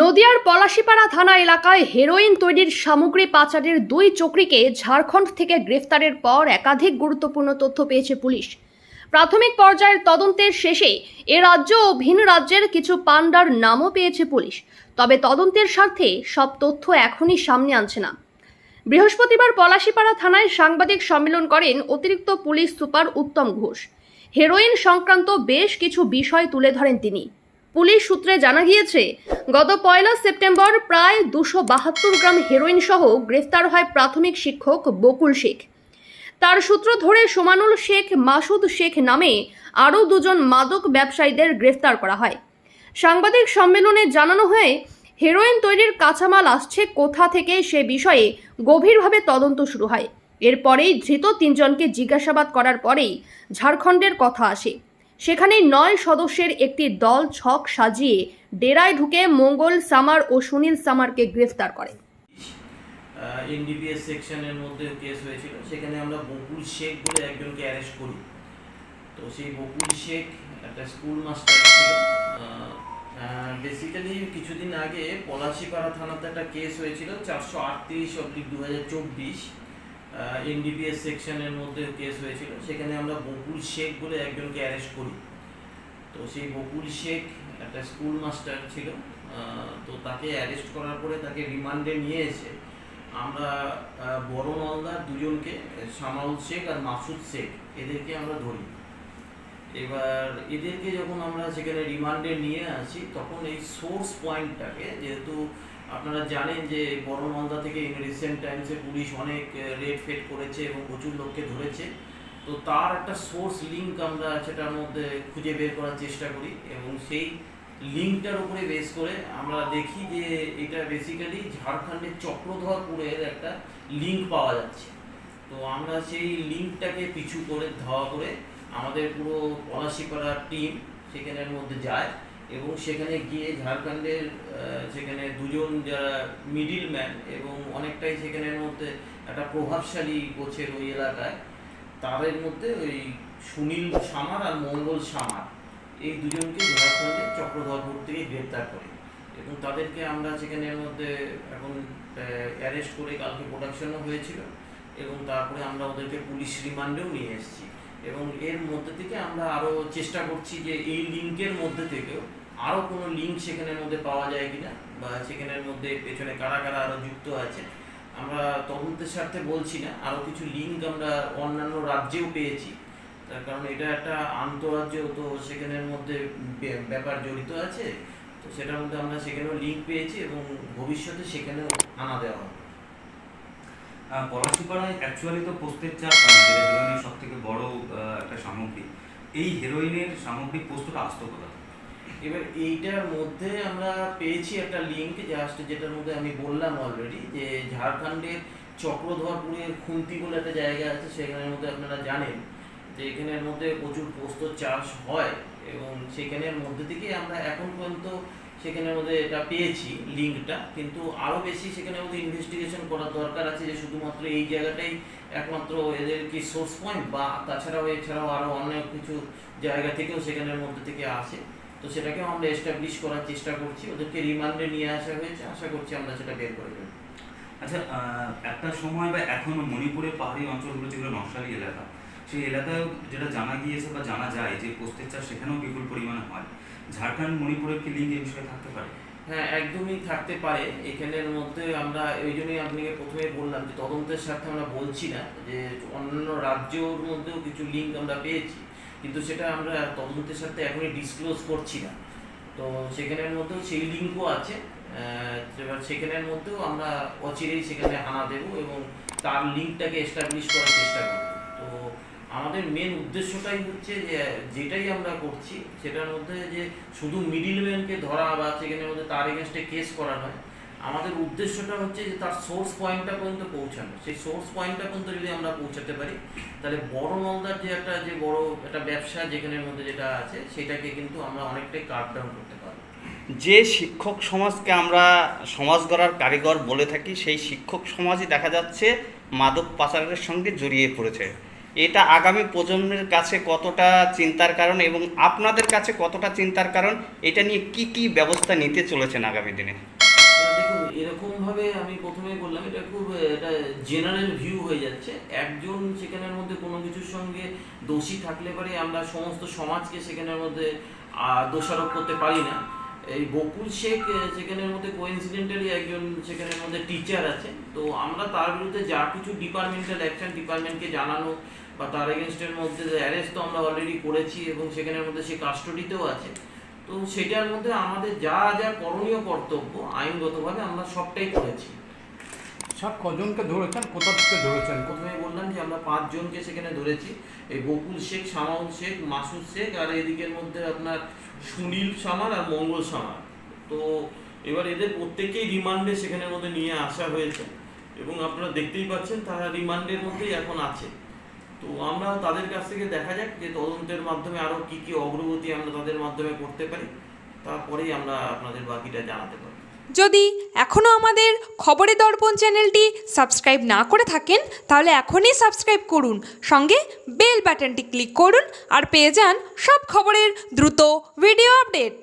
নদিয়ার পলাশিপাড়া থানা এলাকায় হেরোইন তৈরির সামগ্রী পাচারের দুই চক্রীকে ঝাড়খণ্ড থেকে গ্রেফতারের পর একাধিক গুরুত্বপূর্ণ তথ্য পেয়েছে পুলিশ। প্রাথমিক পর্যায়ের তদন্তের শেষে এ রাজ্য ও ভিন রাজ্যের কিছু পান্ডার নামও পেয়েছে পুলিশ। তবে তদন্তের স্বার্থে সব তথ্য এখনই সামনে আনছে না। বৃহস্পতিবার পলাশিপাড়া থানায় সাংবাদিক সম্মেলন করেন অতিরিক্ত police super Uttam Ghosh. Heroin সংক্রান্ত বেশ কিছু বিষয় তুলে ধরেন তিনি। পুলিশ সূত্রে জানা গিয়েছে, গত পয়লা সেপ্টেম্বর প্রায় দুশো বাহাত্তর গ্রাম হেরোইন সহ গ্রেফতার হয় প্রাথমিক শিক্ষক বকুল শেখ। তার সূত্র ধরে সোমানুল শেখ, মাসুদ শেখ নামে আরও দুজন মাদক ব্যবসায়ীদের গ্রেফতার করা হয়। সাংবাদিক সম্মেলনে জানানো হয় হেরোইন তৈরির কাঁচামাল আসছে কোথা থেকে সে বিষয়ে গভীরভাবে তদন্ত শুরু হয়। এরপরেই ধৃত তিনজনকে জিজ্ঞাসাবাদ করার পরেই ঝাড়খণ্ডের কথা আসে। সেখানে নয় সদস্যের একটি দল ছক সাজিয়ে ডেরায় ঢুকে মঙ্গল সামার ও সুনীল সামারকে গ্রেফতার করে। এনডিপিএস সেকশনের মধ্যে কেস হয়েছিল। সেখানে আমরা বকুল শেখ বলে একজনকে অ্যারেস্ট করি। তো সেই বকুল শেখ একটা স্কুল মাস্টার ছিল। বেসিক্যালি কিছুদিন আগে পলাশিপাড়া থানাতে একটা কেস হয়েছিল, চারশো আটত্রিশ অব্লিক দু হাজার চব্বিশ। এনডিপিএস সেকশনের মধ্যে কেস হয়েছিল। সেখানে আমরা বকুল শেখ বলে একজনকে অ্যারেস্ট করি। তো সেই বকুল শেখ একটা স্কুল মাস্টার ছিল। তো তাকে অ্যারেস্ট করার পরে তাকে রিমান্ডে নিয়ে এসে আমরা বড় মালদার দুজনকে, সামাউল শেখ আর মাসুদ শেখ, এদেরকে আমরা ধরি। এবার এদেরকে যখন আমরা সেখানে রিমান্ডে নিয়ে আসি, তখন এই সোর্স পয়েন্টটাকে যেহেতু আপনারা জানেন যে বড় মালদা থেকে ইন রিসেন্ট টাইমসে পুলিশ অনেক রেড ফেট করেছে এবং প্রচুর লোককে ধরেছে। তো তার একটা সোর্স লিঙ্ক আমরা সেটার মধ্যে খুঁজে বের করার চেষ্টা করি এবং সেই লিঙ্কটার উপরে বেস করে আমরা দেখি যে এটা বেসিক্যালি ঝাড়খণ্ডের চক্রধরপুরের একটা লিঙ্ক পাওয়া যাচ্ছে। তো আমরা সেই লিঙ্কটাকে পিছু করে, ধাওয়া করে আমাদের পুরো পলাশিপাড়ার টিম সেখানের মধ্যে যায়। এবং সেখানে গিয়ে ঝাড়খণ্ডের সেখানে দুজন যারা মিডিল ম্যান এবং অনেকটাই সেখানের মধ্যে একটা প্রভাবশালী গোছের ওই এলাকায়, তাদের মধ্যে ওই সুনীল সামার আর মঙ্গল সামার, এই দুজনকে ঝাড়খণ্ডের চক্রধরপুর থেকে গ্রেপ্তার করে। এবং তাদেরকে আমরা সেখানের মধ্যে এখন অ্যারেস্ট করে কালকে প্রোডাকশনও হয়েছিল এবং তারপরে আমরা ওদেরকে পুলিশ রিমান্ডেও নিয়ে এসেছি। এবং এর মধ্যে থেকে আমরা আরও চেষ্টা করছি যে এই লিঙ্কের মধ্যে থেকেও আরও কোনো লিঙ্ক সেখানের মধ্যে পাওয়া যায় কিনা? বা সেখানের মধ্যে পেছনে কারা কারা আরও যুক্ত আছে? আমরা তদন্তের স্বার্থে বলছি না আরও কিছু লিঙ্ক আমরা অন্যান্য রাজ্যেও পেয়েছি। তার কারণ এটা একটা আন্তরাজ্য, তো সেখানের মধ্যে ব্যাপার জড়িত আছে। তো সেটার মধ্যে আমরা সেখানেও লিঙ্ক পেয়েছি এবং ভবিষ্যতে সেখানেও আনা দেওয়া হবে। পলাশিপাড়ায় অ্যাকচুয়ালি তো পোস্তের চাপ হেরোইনের সব থেকে বড় একটা সামগ্রী। এই হেরোইনের সামগ্রিক পোস্তটা আসতো কোথা থেকে? এবার এইটার মধ্যে আমরা পেয়েছি একটা লিঙ্ক জাস্ট যেটার মধ্যে আমি বললাম অলরেডি যে ঝাড়খণ্ডের চক্রধরপুরের খুন্তি বলে একটা জায়গা আছে, সেখানের মধ্যে আপনারা জানেন যে এখানের মধ্যে প্রচুর পোস্ত চাষ হয় এবং সেখানের মধ্যে থেকে আমরা এখন পর্যন্ত সেখানের মধ্যে এটা পেয়েছি লিঙ্কটা কিন্তু আরও বেশি সেখানের মধ্যে ইনভেস্টিগেশন করার দরকার আছে যে শুধুমাত্র এই জায়গাটাই একমাত্র এদের কি সোর্স পয়েন্ট বা তাছাড়াও এছাড়াও আরও অনেক কিছু জায়গা থেকেও সেখানের মধ্যে থেকে আসে। তো সেটাকেও আমরা এস্টাবলিশ করার চেষ্টা করছি ওদেরকে রিমান্ডে নিয়ে আসা হয়েছে আশা করছি আমরা সেটা বের করে দেবো। আচ্ছা একটা সময় বা এখনও মণিপুরের পাহাড়ি অঞ্চলগুলো যেগুলো নকশালি এলাকা সেই এলাকায় যেটা জানা গিয়েছে বা জানা যায় যে পোস্তের চাষ সেখানেও বিপুল পরিমাণে হয়। ঝাড়খণ্ড মণিপুরের কি লিঙ্ক এই বিষয়ে থাকতে পারে? হ্যাঁ একদমই থাকতে পারে। এখানের মধ্যে আমরা ওই জন্যই আপনাকে প্রথমে বললাম যে তদন্তের স্বার্থে আমরা বলছি না যে অন্যান্য রাজ্যর মধ্যেও কিছু লিঙ্ক আমরা পেয়েছি। কিন্তু সেটা আমরা তদন্তের সাথে এখনই ডিসক্লোজ করছি না। তো সেখানের মধ্যেও সেই লিঙ্কও আছে। এবার সেখানের মধ্যেও আমরা অচিরেই সেখানে আনা দেবো এবং তার লিঙ্কটাকে এস্টাবলিশ করার চেষ্টা করব। তো আমাদের মেন উদ্দেশ্যটাই হচ্ছে যে, যেটাই আমরা করছি, সেটার মধ্যে যে শুধু মিডিলম্যানকে ধরা বা সেখানের মধ্যে তার এগেনস্টে কেস করা নয় আমাদের উদ্দেশ্যটা হচ্ছে যে তার সোর্স পয়েন্টটা পর্যন্ত পৌঁছানো। সেই সোর্স পয়েন্টটা পর্যন্ত যদি আমরা পৌঁছাতে পারি, তাহলে বড় মালদার যে একটা, যে বড় একটা ব্যবসা যেখানের মধ্যে যেটা আছে, সেটাকে কিন্তু আমরা অনেকটাই কাট ডাউন করতে পারব। যে শিক্ষক সমাজকে আমরা সমাজ গড়ার কারিগর বলে থাকি, সেই শিক্ষক সমাজই দেখা যাচ্ছে মাদক পাচারের সঙ্গে জড়িয়ে পড়েছে। এটা আগামী প্রজন্মের কাছে কতটা চিন্তার কারণ এবং আপনাদের কাছে কতটা চিন্তার কারণ, এটা নিয়ে কি কি ব্যবস্থা নিতে চলেছেন আগামী দিনে? এরকম ভাবে আমি প্রথমে বললাম, এটা খুব, এটা জেনারেল ভিউ হয়ে যাচ্ছে। একজন সেখানের মধ্যে কোনো কিছুর সঙ্গে দোষী থাকলে পরে, আমরা সমস্ত সমাজকে সেখানের মধ্যে দোষারোপ করতে পারি না। এই বকুল শেখ সেখানের মধ্যে কোইন্সিডেন্টালি একজন সেখানের মধ্যে টিচার আছে। তো আমরা তার বিরুদ্ধে যা কিছু ডিপার্টমেন্টাল অ্যাকশন ডিপার্টমেন্টকে জানানো বা তার এগেনস্টের মধ্যে অ্যারেস্ট তো আমরা অলরেডি করেছি এবং সেখানের মধ্যে সে কাস্টডিতেও আছে। তো সেটার মধ্যে আমাদের যা যা করণীয় কর্তব্য আইনগতভাবে আমরা সবটাই করেছি। সব কজনকে ধরেছেন? কোথা থেকে ধরেছেন? প্রথমে বললাম যে আমরা পাঁচজনকে সেখানে ধরেছি। এই বকুল শেখ সামাউল শেখ মাসুদ শেখ আর এদিকের মধ্যে আপনার সুনীল সামার আর মঙ্গল সামার তো এবার এদের প্রত্যেকেই রিমান্ডে সেখানের মধ্যে নিয়ে আসা হয়েছে। এবং আপনারা দেখতেই পাচ্ছেন তারা রিমান্ডের মধ্যেই এখন আছে। তো আমরা তাদের কাছ থেকে দেখা যাক যে তদন্তের মাধ্যমে আরও কী কী অগ্রগতি আমরা তাদের মাধ্যমে করতে পারি। তারপরেই আমরা আপনাদের বাকিটা জানাতে পারব। যদি এখনও আমাদের খবরের দর্পণ চ্যানেলটি সাবস্ক্রাইব না করে থাকেন, তাহলে এখনই সাবস্ক্রাইব করুন। সঙ্গে বেল বাটনটি ক্লিক করুন আর পেয়ে যান সব খবরের দ্রুত ভিডিও আপডেট।